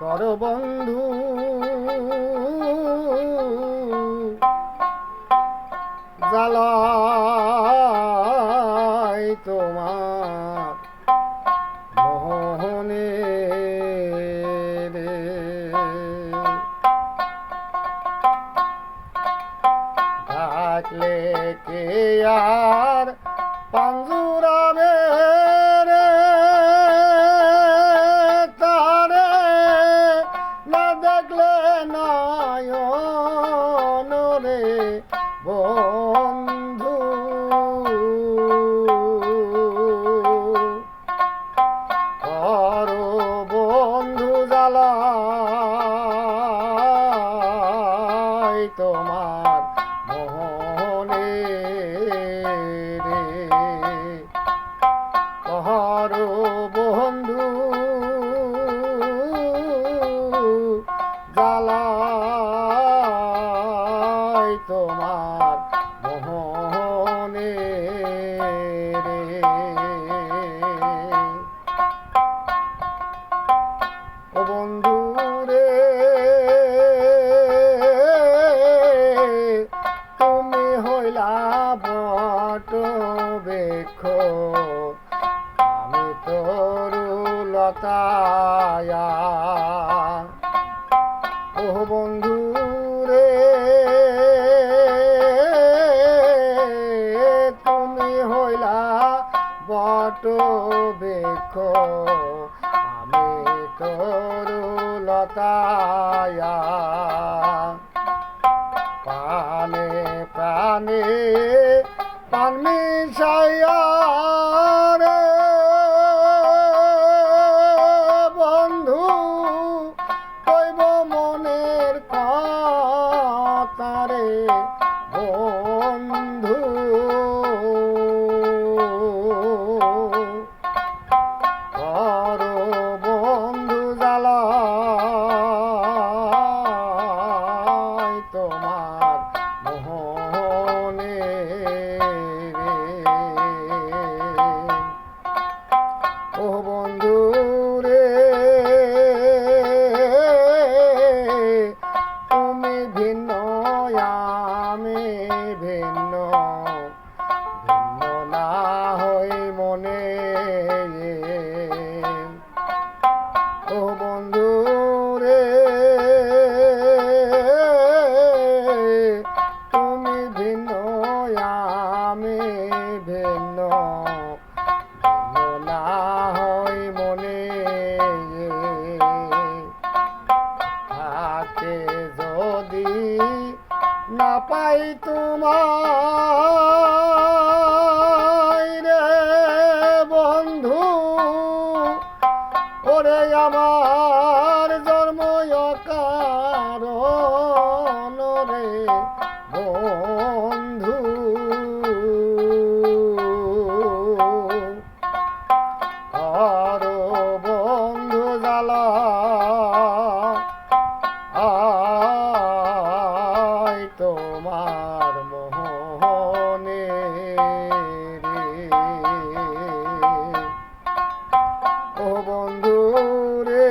কর বন্ধু। জ্বালাই বন্ধু। করো বন্ধু জ্বালাই তোমার মোহনে রে। ও বন্ধু রে, তুমি হইলা বট বেখ আমি তরু লতায়া। ও বন্ধু বেখ আমি তরু লতায়া। পানে প্রাণে পান রে। বন্ধু কইব মনের কথারে বন্ধু আমি ভিন্ন ভিন্ন না হই মনে। ও বন্ধু রে তুমি ভিন্ন আমি ভিন্ন। না পাই তোমায় তোমার মোহনে ও বন্ধু রে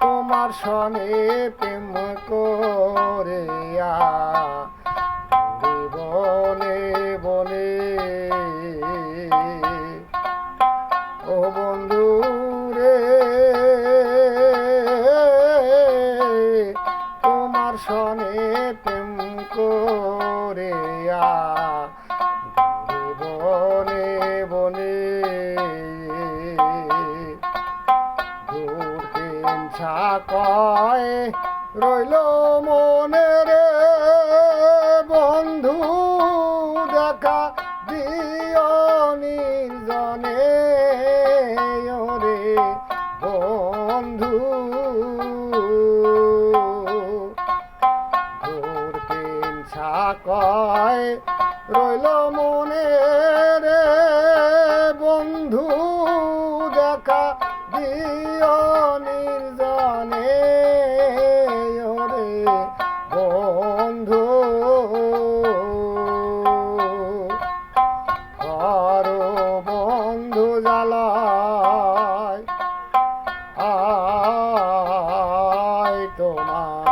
তোমার সনে প্রেম করিয়া কয় রইল মনে রে বন্ধু, দেখা দিও নির্জনে ওরে বন্ধু। দূরদিন কয় রইল মনে রে বন্ধু, দেখা দিও নির্জনে বন্ধ। করো বন্ধু জ্বালায়। আয় তোমার